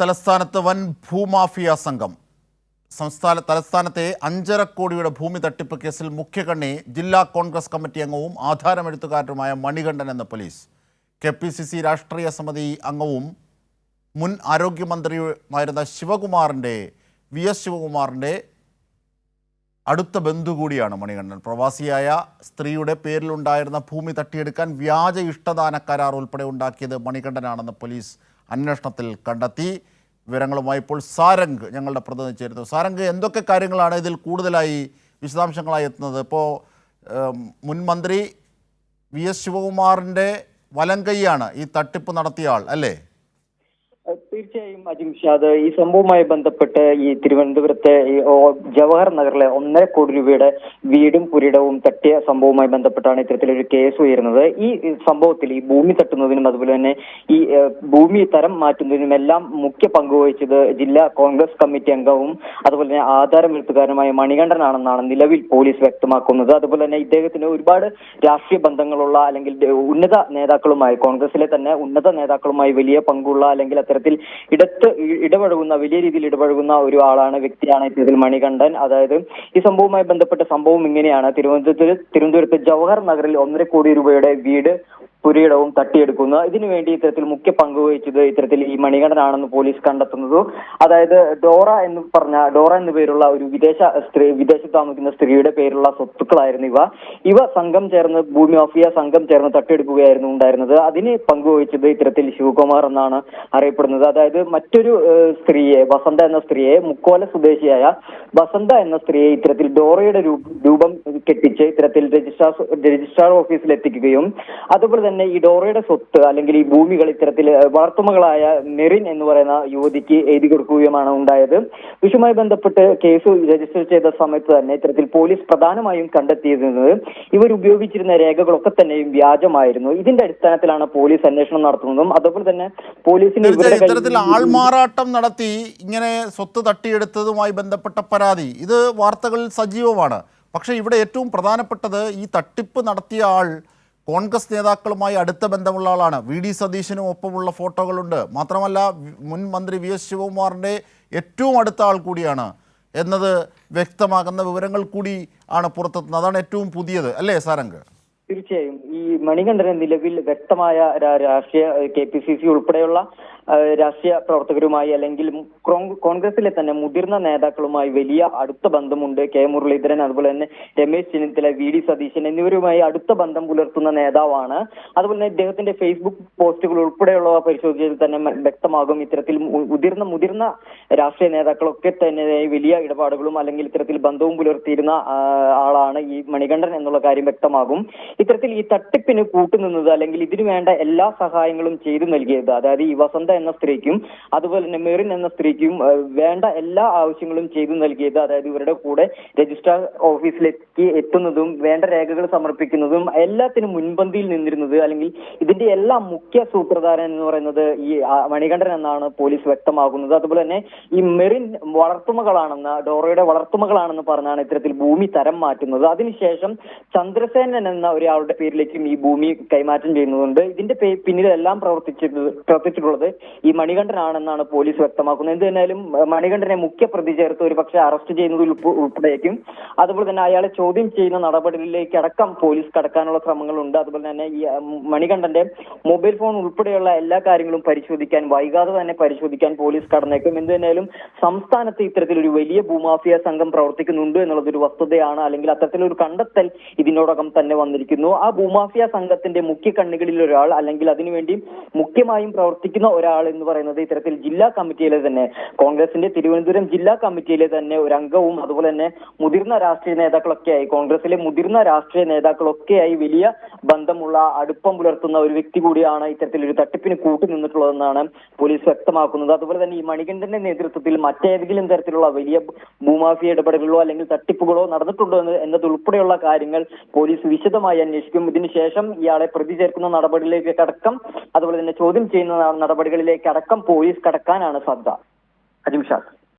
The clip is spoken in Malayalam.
തലസ്ഥാനത്ത് വൻ ഭൂമാഫിയ സംഘം. സംസ്ഥാന തലസ്ഥാനത്തെ അഞ്ചര കോടിയുടെ ഭൂമി തട്ടിപ്പ് കേസിൽ മുഖ്യകണ്ണി ജില്ലാ കോൺഗ്രസ് കമ്മിറ്റി അംഗവും ആധാരമെഴുത്തുകാരനുമായ മണികണ്ഠൻ എന്ന police. K P C C രാഷ്ട്രീയ സമിതി അംഗവും മുൻ ആരോഗ്യമന്ത്രിയുമായിരുന്ന ശിവകുമാറിന്റെ വി എസ് ശിവകുമാറിന്റെ അടുത്ത ബന്ധു കൂടിയാണ് മണികണ്ഠൻ. പ്രവാസിയായ സ്ത്രീയുടെ പേരിലുണ്ടായിരുന്ന ഭൂമി തട്ടിയെടുക്കാൻ വ്യാജ ഇഷ്ടദാന കരാർ ഉൾപ്പെടെ ഉണ്ടാക്കിയത് മണികണ്ഠനാണെന്ന് പോലീസ് അന്വേഷണത്തിൽ കണ്ടെത്തി. വിവരങ്ങളുമായി ഇപ്പോൾ സാരംഗ് ഞങ്ങളുടെ പ്രതിനിധി ചേരുന്നു സാരംഗ് എന്തൊക്കെ കാര്യങ്ങളാണ് ഇതിൽ കൂടുതലായി വിശദാംശങ്ങളായി എത്തുന്നത്? ഇപ്പോൾ മുൻമന്ത്രി മുൻ മന്ത്രി വി എസ് ശിവകുമാറിന്റെ വലങ്കൈയാണ് ഈ തട്ടിപ്പ് നടത്തിയ ആൾ അല്ലേ? തീർച്ചയായും അജിംഷാദ് ഈ സംഭവവുമായി ബന്ധപ്പെട്ട് ഈ തിരുവനന്തപുരത്തെ ജവഹർ നഗറിലെ ഒന്നര കോടി രൂപയുടെ വീടും പുരിടവും തട്ടിയ സംഭവവുമായി ബന്ധപ്പെട്ടാണ് ഇത്തരത്തിലൊരു കേസ് ഉയരുന്നത്. ഈ സംഭവത്തിൽ ഈ ഭൂമി തട്ടുന്നതിനും അതുപോലെ തന്നെ ഈ ഭൂമി തരം മാറ്റുന്നതിനും എല്ലാം മുഖ്യ പങ്കുവഹിച്ചത് ജില്ലാ കോൺഗ്രസ് കമ്മിറ്റി അംഗവും അതുപോലെ തന്നെ ആധാരമെഴുത്തുകാരനുമായ മണികണ്ഠനാണെന്നാണ് നിലവിൽ പോലീസ് വ്യക്തമാക്കുന്നത്. അതുപോലെ തന്നെ ഇദ്ദേഹത്തിന് ഒരുപാട് രാഷ്ട്രീയ ബന്ധങ്ങളുള്ള അല്ലെങ്കിൽ ഉന്നത നേതാക്കളുമായി കോൺഗ്രസിലെ തന്നെ ഉന്നത നേതാക്കളുമായി വലിയ പങ്കുള്ള അല്ലെങ്കിൽ അത്തരത്തിൽ ഇടത്ത് ഇടപഴകുന്ന വലിയ രീതിയിൽ ഇടപഴകുന്ന ഒരു ആളാണ് വ്യക്തിയാണ് ഇത്തരത്തിൽ മണികണ്ഠൻ. അതായത് ഈ സംഭവവുമായി ബന്ധപ്പെട്ട സംഭവം ഇങ്ങനെയാണ്. തിരുവനന്തപുരത്ത് തിരുവനന്തപുരത്ത് ജവഹർ നഗറിൽ ഒന്നര കോടി രൂപയുടെ വീട് പുരയിടവും തട്ടിയെടുക്കുന്ന. ഇതിനു വേണ്ടി ഇത്തരത്തിൽ മുഖ്യ പങ്ക് വഹിച്ചത് ഇത്തരത്തിൽ ഈ മണികണ്ഠനാണെന്ന് പോലീസ് കണ്ടെത്തുന്നത്. അതായത് ഡോറ എന്ന് പറഞ്ഞ ഡോറ എന്ന പേരുള്ള ഒരു വിദേശ സ്ത്രീ വിദേശത്ത് താമസിക്കുന്ന സ്ത്രീയുടെ പേരുള്ള സ്വത്തുക്കളായിരുന്നു ഇവ. ഇവ സംഘം ചേർന്ന് ഭൂമി മാഫിയ സംഘം ചേർന്ന് തട്ടിയെടുക്കുകയായിരുന്നു ഉണ്ടായിരുന്നത്. അതിന് പങ്കുവഹിച്ചത് ഇത്തരത്തിൽ ശിവകുമാർ എന്നാണ് അറിയപ്പെടുന്നത്. അതായത് മറ്റൊരു സ്ത്രീയെ വസന്ത എന്ന സ്ത്രീയെ മുക്കോല സ്വദേശിയായ വസന്ത എന്ന സ്ത്രീയെ ഇത്തരത്തിൽ ഡോറയുടെ രൂപം കെട്ടിച്ച് ഇത്തരത്തിൽ രജിസ്ട്രാർ രജിസ്ട്രാർ ഓഫീസിൽ എത്തിക്കുകയും അതുപോലെ തന്നെ ഈ ഡോറയുടെ സ്വത്ത് അല്ലെങ്കിൽ ഈ ഭൂമികൾ ഇത്തരത്തിൽ വളർത്തുമകളായ മെറിൻ എന്ന് പറയുന്ന യുവതിക്ക് എഴുതി കൊടുക്കുകയുമാണ് ഉണ്ടായത്. വിഷയവുമായി ബന്ധപ്പെട്ട് കേസ് രജിസ്റ്റർ ചെയ്ത സമയത്ത് തന്നെ ഇത്തരത്തിൽ പോലീസ് പ്രധാനമായും കണ്ടെത്തിയിരുന്നത് ഇവർ ഉപയോഗിച്ചിരുന്ന രേഖകളൊക്കെ തന്നെയും വ്യാജമായിരുന്നു. ഇതിന്റെ അടിസ്ഥാനത്തിലാണ് പോലീസ് അന്വേഷണം നടത്തുന്നതും. അതുപോലെ തന്നെ പോലീസിന്റെ ഇത്തരത്തിൽ ആൾമാറാട്ടം നടത്തി ഇങ്ങനെ സ്വത്ത് തട്ടിയെടുത്തതുമായി ബന്ധപ്പെട്ട പരാതി. ഇത് വാർത്തകളിൽ സജീവമാണ്. പക്ഷേ ഇവിടെ ഏറ്റവും പ്രധാനപ്പെട്ടത് ഈ തട്ടിപ്പ് നടത്തിയ ആൾ കോൺഗ്രസ് നേതാക്കളുമായി അടുത്ത ബന്ധമുള്ള ആളാണ്. വി. ഡി. സതീശനും ഒപ്പമുള്ള ഫോട്ടോകളുണ്ട്. മാത്രമല്ല മുൻ മന്ത്രി വി. എസ്. ശിവകുമാറിന്റെ ഏറ്റവും അടുത്ത ആൾ കൂടിയാണ് എന്നത് വ്യക്തമാകുന്ന വിവരങ്ങൾ കൂടി ആണ് പുറത്തെത്തുന്നത് അതാണ് ഏറ്റവും പുതിയത്. അല്ലേ സാരംഗ്? തീർച്ചയായും. ഈ മണികണ്ഠന് നിലവിൽ വ്യക്തമായ രാഷ്ട്രീയ കെ പി സി സി ഉൾപ്പെടെയുള്ള രാഷ്ട്രീയ പ്രവർത്തകരുമായി അല്ലെങ്കിൽ കോൺ- കോൺഗ്രസിലെ തന്നെ മുതിർന്ന നേതാക്കളുമായി വലിയ അടുത്ത ബന്ധമുണ്ട്. കെ മുരളീധരൻ അതുപോലെ തന്നെ രമേശ് ചെന്നിത്തല വി ഡി സതീശൻ എന്നിവരുമായി അടുത്ത ബന്ധം പുലർത്തുന്ന നേതാവാണ്. അതുപോലെ തന്നെ ഇദ്ദേഹത്തിന്റെ ഫേസ്ബുക്ക് പോസ്റ്റുകൾ ഉൾപ്പെടെയുള്ളവ പരിശോധിച്ചതിൽ തന്നെ വ്യക്തമാകും. ഇത്തരത്തിൽ മുതിർന്ന മുതിർന്ന രാഷ്ട്രീയ നേതാക്കളൊക്കെ തന്നെ വലിയ ഇടപാടുകളും അല്ലെങ്കിൽ ഇത്തരത്തിൽ ബന്ധവും പുലർത്തിയിരുന്ന ആളാണ് ഈ മണികണ്ഠൻ എന്നുള്ള കാര്യം വ്യക്തമാകും. ഇത്തരത്തിൽ ഈ തട്ടിപ്പിന് കൂട്ടുനിന്നത് അല്ലെങ്കിൽ ഇതിനു വേണ്ട എല്ലാ സഹായങ്ങളും ചെയ്തു നൽകിയത് അതായത് ഈ വസന്ത എന്ന സ്ത്രീക്കും അതുപോലെ തന്നെ മെറിൻ എന്ന സ്ത്രീക്കും വേണ്ട എല്ലാ ആവശ്യങ്ങളും ചെയ്തു നൽകിയത് അതായത് ഇവരുടെ കൂടെ രജിസ്ട്രാർ ഓഫീസിലേക്ക് എത്തുന്നതും വേണ്ട രേഖകൾ സമർപ്പിക്കുന്നതും എല്ലാത്തിനും മുൻപന്തിയിൽ നിന്നിരുന്നത് അല്ലെങ്കിൽ ഇതിന്റെ എല്ലാം മുഖ്യ സൂത്രധാരൻ എന്ന് പറയുന്നത് ഈ മണികണ്ഠൻ എന്നാണ് പോലീസ് വ്യക്തമാക്കുന്നത്. അതുപോലെ തന്നെ ഈ മെറിൻ വളർത്തുമകളാണെന്ന് ഡോറയുടെ വളർത്തുമകളാണെന്ന് പറഞ്ഞാണ് ഇത്തരത്തിൽ ഭൂമി തരം മാറ്റുന്നത്. അതിനുശേഷം ചന്ദ്രസേനൻ എന്ന ഒരാളുടെ പേരിലേക്കും ഈ ഭൂമി കൈമാറ്റം ചെയ്യുന്നുണ്ട് ഇതിന്റെ പിന്നിലെല്ലാം പ്രവർത്തിച്ചിട്ടുള്ളത് ഈ മണികണ്ഠനാണെന്നാണ് പോലീസ് വ്യക്തമാക്കുന്നത്. എന്ത് തന്നെയാലും മണികണ്ഠനെ മുഖ്യ പ്രതി ചേർത്ത് ഒരു പക്ഷേ അറസ്റ്റ് ചെയ്യുന്നതിൽ ഉൾപ്പെടേക്കും അതുപോലെ തന്നെ അയാളെ ചോദ്യം ചെയ്യുന്ന നടപടികളിലേക്ക് അടക്കം പോലീസ് കടക്കാനുള്ള ശ്രമങ്ങളുണ്ട്. അതുപോലെ തന്നെ ഈ മണികണ്ഠന്റെ മൊബൈൽ ഫോൺ ഉൾപ്പെടെയുള്ള എല്ലാ കാര്യങ്ങളും പരിശോധിക്കാൻ വൈകാതെ തന്നെ പരിശോധിക്കാൻ പോലീസ് കടന്നേക്കും. എന്ത് തന്നെയാലും സംസ്ഥാനത്ത് ഇത്തരത്തിലൊരു വലിയ ഭൂമാഫിയ സംഘം പ്രവർത്തിക്കുന്നുണ്ട് എന്നുള്ളത് ഒരു വസ്തുതയാണ്. അല്ലെങ്കിൽ അത്തരത്തിലൊരു കണ്ടെത്തൽ ഇതിനോടകം തന്നെ വന്നിരിക്കുന്നു. ആ ഭൂമാഫിയ സംഘത്തിന്റെ മുഖ്യ കണ്ണികളിൽ ഒരാൾ അല്ലെങ്കിൽ അതിനുവേണ്ടി മുഖ്യമായും പ്രവർത്തിക്കുന്ന ഒരാൾ എന്ന് പറയുന്നത് ഇത്തരത്തിൽ ജില്ലാ കമ്മിറ്റിയിലെ തന്നെ കോൺഗ്രസിന്റെ തിരുവനന്തപുരം ജില്ലാ കമ്മിറ്റിയിലെ തന്നെ ഒരു അംഗവും അതുപോലെ തന്നെ മുതിർന്ന രാഷ്ട്രീയ നേതാക്കളൊക്കെയായി കോൺഗ്രസിലെ മുതിർന്ന രാഷ്ട്രീയ നേതാക്കളൊക്കെയായി വലിയ ബന്ധമുള്ള അടുപ്പം പുലർത്തുന്ന ഒരു വ്യക്തി കൂടിയാണ് ഇത്തരത്തിൽ ഒരു തട്ടിപ്പിന് കൂട്ടുനിന്നിട്ടുള്ളതെന്നാണ് പോലീസ് വ്യക്തമാക്കുന്നത്. അതുപോലെ തന്നെ ഈ മണികണ്ഠന്റെ നേതൃത്വത്തിൽ മറ്റേതെങ്കിലും തരത്തിലുള്ള വലിയ ഭൂമാഫിയ ഇടപെടലുകളോ അല്ലെങ്കിൽ തട്ടിപ്പുകളോ നടന്നിട്ടുണ്ടോ എന്ന് എന്നതുൾപ്പെടെയുള്ള കാര്യങ്ങൾ പോലീസ് വിശദമായി അന്വേഷിക്കും. ഇതിനുശേഷം ഇയാളെ പ്രതി ചേർക്കുന്ന നടപടിയിലേക്ക് കടക്കം. അതുപോലെ തന്നെ ചോദ്യം ചെയ്യുന്ന നടപടികളിലേക്ക് അടക്കം പോലീസ് കടക്കാനാണ് ശ്രദ്ധ അജിംഷാദ്